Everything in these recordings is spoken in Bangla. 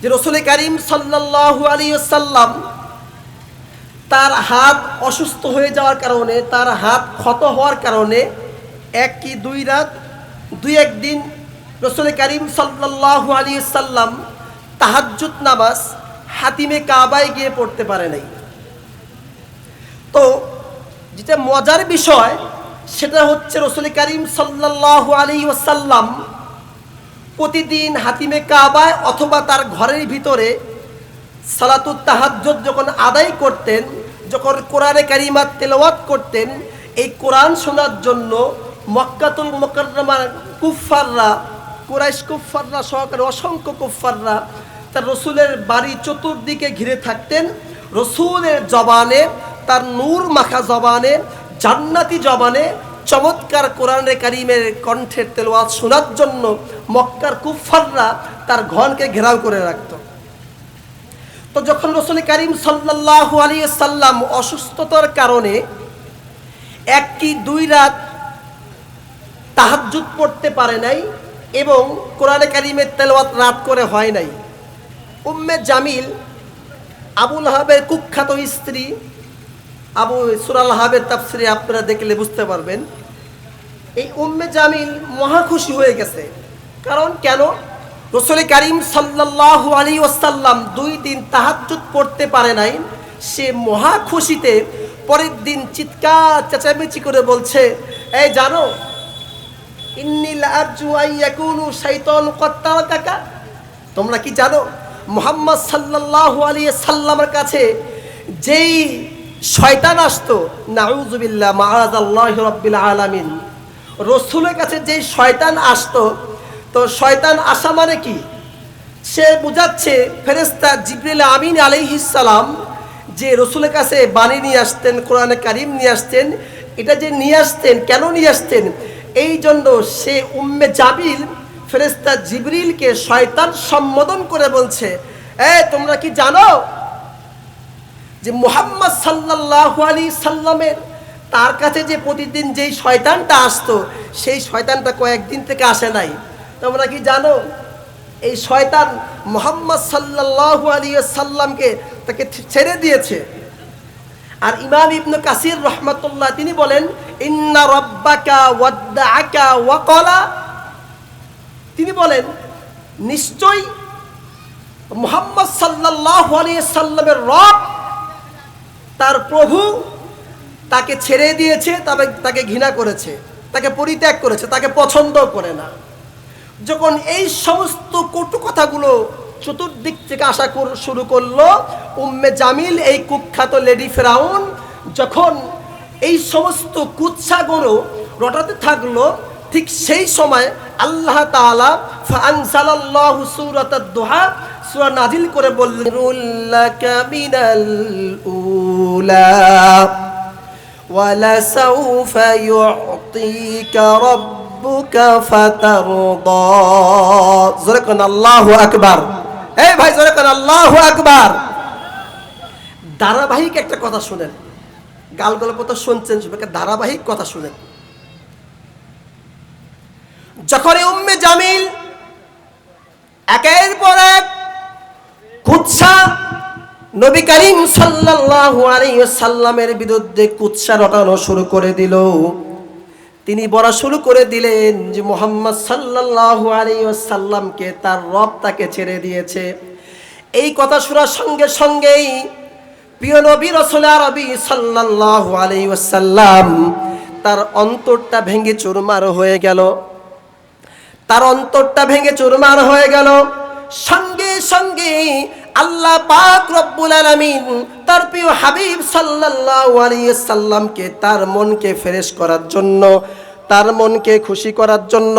যে রসুল করিম সাল্লাল্লাহু আলাইহি সাল্লাম তার হাত অসুস্থ হয়ে যাওয়ার কারণে, তার হাত ক্ষত হওয়ার কারণে এক কি দুই রাত, দুই একদিন রসুল করিম সাল্লাল্লাহু আলাইহি সাল্লাম তাহাজ্জুদ নামাজ হাতিমে কাবায় গিয়ে পড়তে পারে নাই। তো যেটা মজার বিষয়, সেটা হচ্ছে রসুল করিম সাল্লাল্লাহু আলাইহি ওয়াসাল্লাম প্রতিদিন হাতিমে কাবায় অথবা তার ঘরের ভিতরে সালাতুত তাহাজ্জুদ যখন আদায় করতেন, যখন কোরআনে কারিমাত তেলাওয়াত করতেন, এই কোরআন শোনার জন্য মক্কাতুল মোকাররমার কুফফাররা, কুরাইশ কুফফাররা, সহকারে অসংখ্য কুফফাররা তার রসুলের বাড়ি চতুর্দিকে ঘিরে থাকতেন। রসুলের জবানে, তার নূর মাখা জবানে, জান্নাতি জবানে চমৎকার কোরআনে কারিমের কণ্ঠের তেলোয়াত শোনার জন্য মক্কার কুফফাররা তার ঘনকে ঘেরাও করে রাখত। তো যখন রসুল করিম সাল্লাল্লাহু আলাইহি সাল্লাম অসুস্থতার কারণে এক কি দুই রাত তাহাজ্জুদ পড়তে পারে নাই এবং কোরআনে কারিমের তেলোয়াত রাত করে হয় নাই, উম্মে জামিল আবুল হাবের কুখ্যাত স্ত্রী, আবু সুরাল হাবের তাফসিরে আপনারা দেখলে বুঝতে পারবেন এই উম্মে জামিল মহা খুশি হয়ে গেছে। কারণ কেন? রসুল করিম সাল্লাল্লাহু আলী ওসাল্লাম দুই দিন তাহাজ্জুদ পড়তে পারে নাই। সে মহা খুশিতে পরের দিন চিৎকার, চেঁচামেচি করে বলছে, এই জানো তোমরা কি জানো, মোহাম্মদ সাল্লাল্লাহু আলাইহি সাল্লামের কাছে যেই শয়তান আসতো নাউজুবিল্লাহ মাআযাল্লাহি রাব্বিল আলামিন। রসুলের কাছে যেই শয়তান আসতো, তো শয়তান আসা মানে কি? সে বুঝাচ্ছে ফেরেস্তা জিবরিল আমিন আলাইহিস সালাম যে রসুলের কাছে বাণী নিয়ে আসতেন, কোরআনে কারিম নিয়ে আসতেন, এটা যে নিয়ে আসতেন, কেন নিয়ে আসতেন? এই জন্য সে উম্মে জাবিল ফেরেস্তা জিবরিলকে শয়তান সম্বোধন করে বলছে, এ, তোমরা কি জানো যে মোহাম্মদ সাল্লাল্লাহু আলী সাল্লামের তার কাছে যে প্রতিদিন যেই শয়তানটা আসতো, সেই শয়তানটা কয়েকদিন থেকে আসে নাই। তোমরা কি জানো? এই শয়তান মোহাম্মদ সাল্লাল্লাহু আলী সাল্লামকে তাকে ছেড়ে দিয়েছে। আর ইমাম ইবনু কাসির রহমতুল্লাহ, তিনি বলেন, ইন্না রব্বাকা ওয়াদ্দাআকা ওয়াকালা। তিনি বলেন, নিশ্চয়ই মোহাম্মদ সাল্লাল্লাহু আলাইহি সাল্লামের রব তার প্রভু তাকে ছেড়ে দিয়েছে, তবে তাকে ঘৃণা করেছে, তাকে পরিত্যাগ করেছে, তাকে পছন্দ করে না। যখন এই সমস্ত কটু কথাগুলো চতুর্দিক থেকে কর- শুরু করল, উম্মে জামিল, এই কুখ্যাত লেডি ফেরাউন, যখন এই সমস্ত কুৎসাগুলো রটাতে থাকল, ঠিক সেই সময় আল্লাহ তাআলা সূরা নাজিল করে বললেন উলা। ولسوف يعطيك ربك فترضى জোরে কোন আল্লাহু আকবার এই ভাই জোরে কোন আল্লাহু আকবার ধারাবাহিক একটা কথা শুনেন গাল গল্প তো শুনছেন সবাইকে ধারাবাহিক কথা শুনেন যখন এই উম্মে জামিল একের পর এক কুৎসা নবী করিম সাল্লাল্লাহু আলাইহি সাল্লামের বিরুদ্ধে কুৎসা রটানো শুরু করে দিল। তিনি বলা শুরু করে দিলেন যে মোহাম্মদ সাল্লাল্লাহু আলাইহি সাল্লামকে তার রব তাকে ছেড়ে দিয়েছে। এই কথা শোনার সঙ্গে সঙ্গেই প্রিয় নবী রসুল আরবি সাল্লাল্লাহু আলাইহি সাল্লাম তার অন্তরটা ভেঙে চুরমার হয়ে গেল। তার অন্তরটা ভেঙে চুরমার হয়ে গেল। সঙ্গে সঙ্গে আল্লাহ পাক রব্বুল আলামিন তার প্রিয় হাবিব সাল্লাল্লাহু আলাইহি সাল্লামকে তার মনকে ফ্রেশ করার জন্য, তার মনকে খুশি করার জন্য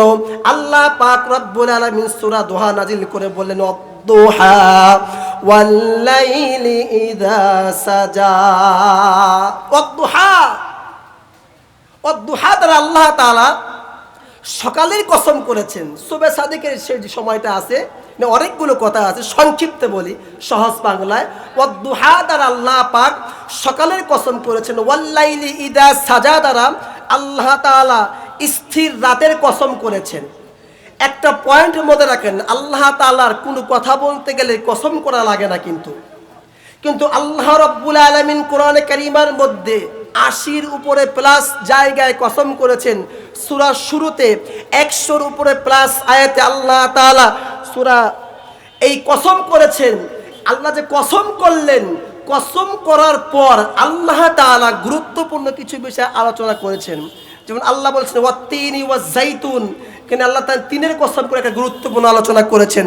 আল্লাহ পাক রব্বুল আলামিন সূরা দোহা নাজিল করে বললেন দোহা ওয়াল্লাইলি ইযা সাজা। ওয়াদুহা ওয়াদুহা দ্বারা আল্লাহ তাআলা সকালের কসম করেছেন। সুবে সাদিকের সে যে সময়টা আছে অনেকগুলো কথা আছে, সংক্ষিপ্ত বলি, সহজ বাংলায়। ওয়াদ্দুহা দ্বারা আল্লাহ পাক সকালের কসম করেছেন ওয়াল্লাইলি ইদা সাজা দ্বারা আল্লাহ তাআলা স্থির রাতের কসম করেছেন। একটা পয়েন্ট মধ্যে রাখেন, আল্লাহ তাআলার কোনো কথা বলতে গেলে কসম করা লাগে না কিন্তু। কিন্তু আল্লাহ রব্বুল আলমিন কোরআনে কারিমার মধ্যে আশির উপরে প্লাস জায়গায় কসম করেছেন। সুরা শুরুতে একশোর উপরে প্লাস আয়াতে আল্লাহ তাআলা সুরা এই কসম করেছেন। আল্লাহ যে কসম করলেন, কসম করার পর আল্লাহ তাআলা গুরুত্বপূর্ণ কিছু বিষয়ে আলোচনা করেছেন। যেমন আল্লাহ বলছেন, ওয়াত্তিনি ওয়া জাইতুন কিন্তু আল্লাহ তিনের কসম করে একটা গুরুত্বপূর্ণ আলোচনা করেছেন।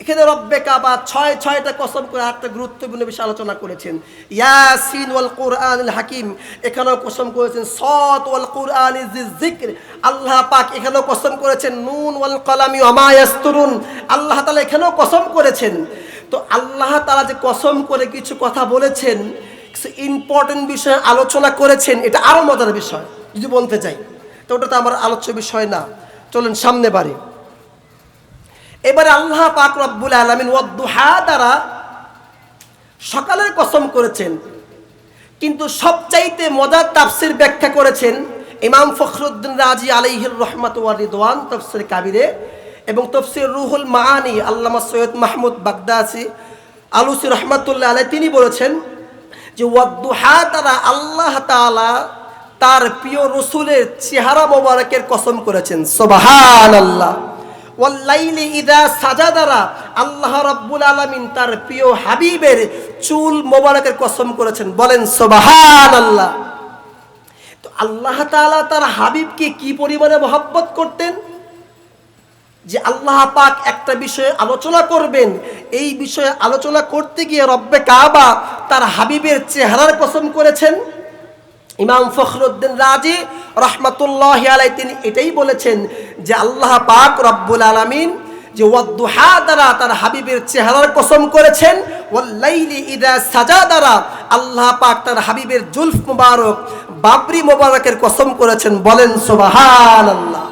এখানে রব্বে কাবা ছয় ছয়টা কসম করে একটা গুরুত্বপূর্ণ বিষয় আলোচনা করেছেন। ইয়াসিন ওয়াল কোরআনুল হাকিম, এখানেও কসম করেছেন। সত ওয়াল কোরআন জিক্র আল্লাহ পাক এখানেও কসম করেছেন। নুন ওয়াল কলামি অমায়াস্তরুন আল্লাহ তালা এখানেও কসম করেছেন। তো আল্লাহ তালা যে কসম করে কিছু কথা বলেছেন, কিছু ইম্পর্টেন্ট বিষয়ে আলোচনা করেছেন, এটা আরও মজার বিষয়, যদি বলতে চাই। তো ওটা তো আমার আলোচ্য বিষয় না। চলুন সামনে বাড়ি। এবারে আল্লাহ পাক রব্বুল আলমিন ওয়াদ্দুহা দ্বারা সকালের কসম করেছেন। কিন্তু সবচাইতে মজার তাফসির ব্যাখ্যা করেছেন ইমাম ফখরুদ্দিন রাজি আলাইহির রহমত ওয়া রিদওয়ান তফসির কাবিরে এবং তফসির রুহুল মাআনি আল্লামা সৈয়দ মাহমুদ বাগদাসি আলুসি রহমাতুল্লাহ আলাই তিনি বলেছেন যে ওয়াদ্দুহা দ্বারা আল্লাহ তাআলা তার প্রিয় রসুলের চেহারা মোবারকের কসম করেছেন। সোবাহান আল্লাহ ওয়াল্লাইলি ইদা সাজাদারা। আল্লাহ রাব্বুল আলামিন তার প্রিয় হাবিবের চুল মোবারকের কসম করেছেন। বলেন সোবাহান আল্লাহ তো আল্লাহ তাআলা তার হাবিবকে কি পরিমাণে মহব্বত করতেন? যে আল্লাহ পাক একটা বিষয়ে আলোচনা করবেন। এই বিষয়ে আলোচনা করতে গিয়ে রব্বে কাবা তার হাবিবের চেহারার কসম করেছেন। ইমাম ফখরুদ্দিন রাজি রহমতুল্লাহ আলাই তিনি এটাই বলেছেন যে আল্লাহ পাক রব্বুল আলমিন যে ওয়াদ্দুহা দ্বারা তার হাবিবের চেহারার কসম করেছেন ওয়াল্লাইলি ইদা সাজা দ্বারা আল্লাহ পাক তার হাবিবের জুলফ মুবারক, বাবরি মুবারকের কসম করেছেন, বলেন সুবাহান আল্লাহ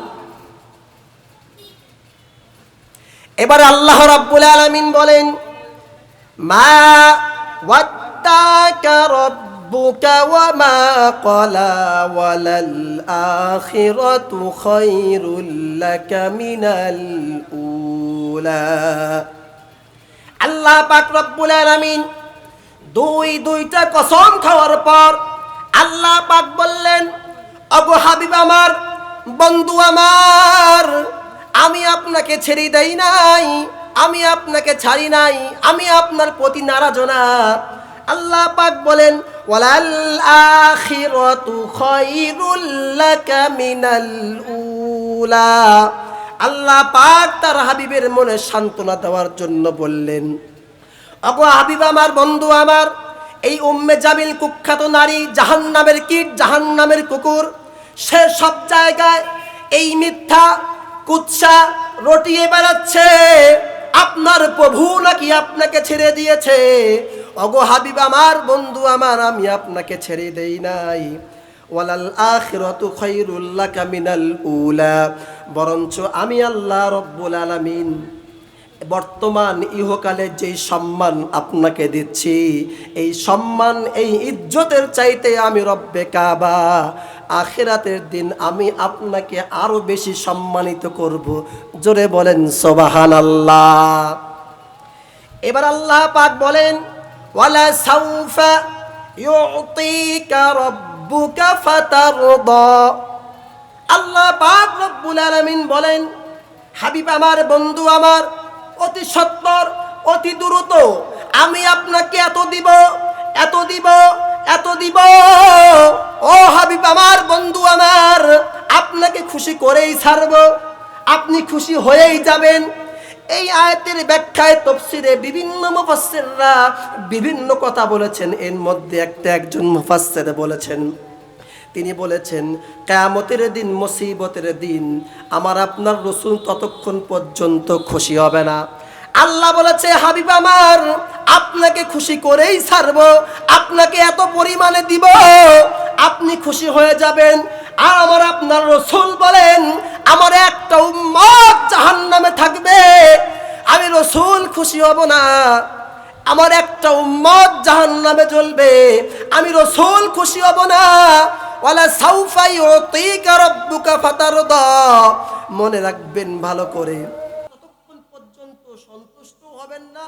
এবার আল্লাহ রাব্বুল আলামিন বলেন, মা ওয়াত্তাকা রাব্বুকা মা ক্বালা ওয়ালাল আখিরাতু খায়রুল লাকা মিনাল উলা আল্লাহ পাক রব্বুল আলামিন দুই দুইটা কসম খাওয়ার পর আল্লাহ পাক বললেন, অগো হাবিব আমার, বন্ধু আমার, আমি আপনাকে ছেড়ে দেই নাই, আমি আপনাকে ছাড়ি নাই, আমি আপনার প্রতি নারাজ না। আল্লাহ পাক বলেন আল্লাহ পাক তার হাবিবের মনে সান্ত্বনা দেওয়ার জন্য বললেন আবু হাবিব আমার, বন্ধু আমার, এই উম্মে জামিল কুখ্যাত নারী জাহান্নামের কীট, জাহান্নামের কুকুর, সে সব জায়গায় এই মিথ্যা কুৎসা রটিয়ে বেড়াচ্ছে। আপনার প্রভু নাকি আপনাকে ছেড়ে দিয়েছে? অগো হাবিব আমার, বন্ধু আমার, আমি আপনাকে ছেড়ে দেই নাই। ওয়ালাল আখিরাতু খায়রুল লাকা মিনাল উলা, বরঞ্চ আমি আল্লাহ রব্বুল আলামিন বর্তমান ইহকালে যেই সম্মান আপনাকে দিচ্ছি, এই সম্মান, এই ইজ্জতের চাইতে আমি রব্বে কাবা। আখিরাতের দিন আমি আপনাকে আরও বেশি সম্মানিত করব। জোরে বলেন সোবাহান আল্লাহ এবার আল্লাহ পাক বলেন সাউফা ইউতিকা রাব্বুকা ফাতারদা। আল্লাহ পাক রব্বুল আলামিন বলেন, হাবিব আমার, বন্ধু আমার, অতি সত্তর অতি দ্রুত, আমি আপনাকে এত দিব এত দিব এত দিব। ও হাবিব আমার, বন্ধু আমার, আপনাকে খুশি করেই ছাড়ব, আপনি খুশি হয়েই যাবেন। এই আয়াতের ব্যাখ্যায়, তফসিরে বিভিন্ন মুফাসসিররা বিভিন্ন কথা বলেছেন। এর মধ্যে একটা একজন মুফাসসির বলেছেন। তিনি বলেছেন, কেয়ামতের দিন মুসিবতের দিন, আমার আপনার রসুল ততক্ষণ পর্যন্ত খুশি হবে না। আল্লাহ বলেছে, হাবিব আমার, আপনাকে খুশি করেই ছাড়ব, আপনাকে এত পরিমাণে দিব, আপনি খুশি হয়ে যাবেন। আর আমার আপনার রসুল খুশি হব না। আমার একটা উম্মত জাহান্নামে জ্বলবে আমি রসুল খুশি হব না। ওয়ালা সাউফাই মনে রাখবেন ভালো করে। ততক্ষণ পর্যন্ত সন্তুষ্ট হবেন না,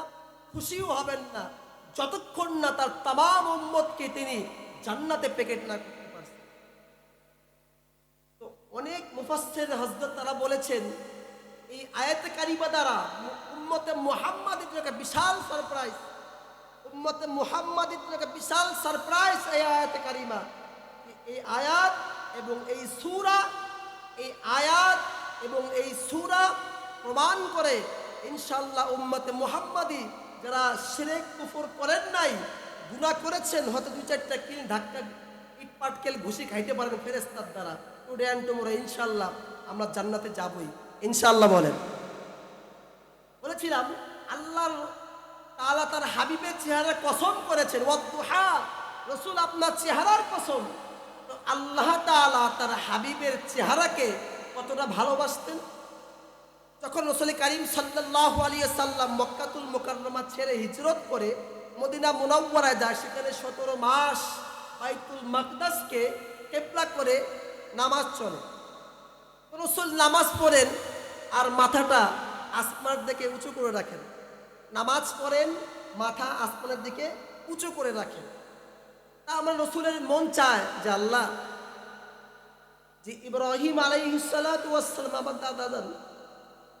খুশিও হবেন না, যতক্ষণ না তার উম্মতকে তিনি জান্নাতে প্যাকেট না করতে পারছেন। তো অনেক মুফাসসির তারা বলেছেন, এই আয়াতে কারিমা দ্বারা উম্মতে মুহাম্মাদের একটা বিশাল সারপ্রাইজ উম্মতে মুহাম্মাদের একটা বিশাল সারপ্রাইজ এই আয়াতে কারিমা। এই আয়াত এবং এই সূরা, এই আয়াত এবং এই সূরা প্রমাণ করে ইনশাল্লাহ উম্মতে মুহাম্মাদি যারা শিরেক, কুফর করেন নাই, গুনাহ করেছেন, হয়তো দুই চারটা কিল ধাক্কা, ইট পাটকেল ঘুষি খাইতে পারেন ফেরেস্তার দ্বারা। টুডে অ্যান্ড টুমোরো ইনশাল্লাহ আমরা জান্নাতে যাবই। ইনশাল্লাহ বলেন। বলেছিলাম, আল্লাহর তাআলা তার হাবিবের চেহারা কসম করেছেন। ওয়াদ্দুহা, রসুল আপনার চেহারার কসম। তো আল্লাহ তাআলা তার হাবিবের চেহারাকে কতটা ভালোবাসতেন? যখন রসুল করিম সাল্লাহ আলিয়া সাল্লাম মক্কাতুল মোকাররমা ছেড়ে হিজরত করে মদিনা মুনাওয়ারায় যায়, সেখানে সতেরো মাস বাইতুল মাকদাসকে কেপলা করে নামাজ চলে। রসুল নামাজ পড়েন আর মাথাটা আসমানের দিকে উঁচু করে রাখেন। নামাজ পড়েন, মাথা আসমানের দিকে উঁচু করে রাখেন। তা আমার রসুলের মন চায় যে আল্লাহ, যে ইব্রাহিম আলাইহিসালাম আমার দাদা দাদা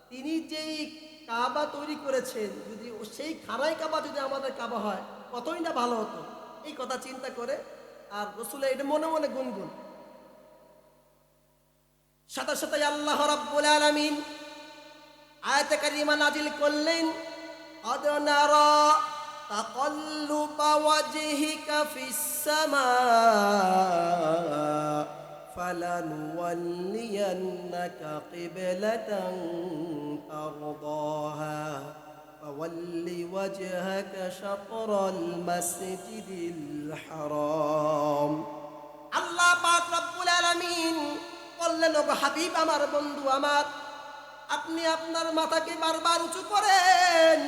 তিনি যেই কাবা তৈরি করেছেন, যদি সেই খানাই কাবা যদি আমাদের কাবা হয়, কতই না ভালো হতো। এই কথা চিন্তা করে আর রসুলের এটা মনে মনে গুনগুন। সাথে সাথে আল্লাহ রাব্বুল আলামিন আয়াতে কারিমা নাজিল করলেন قد نرى تقلب وجهك في السماء فلنولينك قبلة ترضاها فول وجهك شطر المسجد الحرام আল্লাহ পাক রব্বুল আলামিন বললেন ওগো হাবিব আমার বন্ধু আমার আপনি আপনার মাথাকে বারবার উঁচু করেন।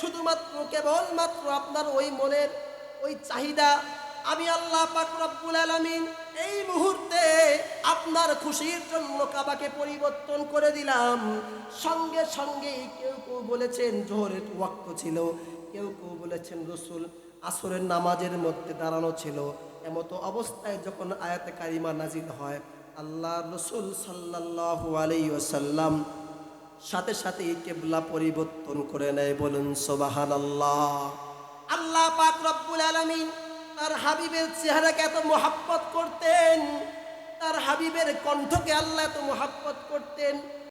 শুধুমাত্র, কেবলমাত্র আপনার ওই মনের ওই চাহিদা। আমি আল্লাহ পাক রব্বুল আলামিন এই মুহূর্তে আপনার খুশির জন্য কাবাকে পরিবর্তন করে দিলাম। সঙ্গে সঙ্গে কেউ কেউ বলেছেন, জোহরের ওয়াক্ত ছিল। কেউ কেউ বলেছেন, রসুল আসরের নামাজের মধ্যে দাঁড়ানো ছিল। এমতো অবস্থায় যখন আয়াতে কারিমা নাজিল হয়, আল্লাহ রসুল সাল্লাল্লাহু আলাইহি সাথে সাথে কেবলা পরিবর্তন করে নেয় বলুন সোবাহান আল্লাহ আল্লাহ পাক রব্বুল আলমিন তার হাবিবের চেহারাকে এত মোহাব্বত করতেন, তার হাবিবের কণ্ঠকে আল্লাহ এত মোহাব্বত করতেন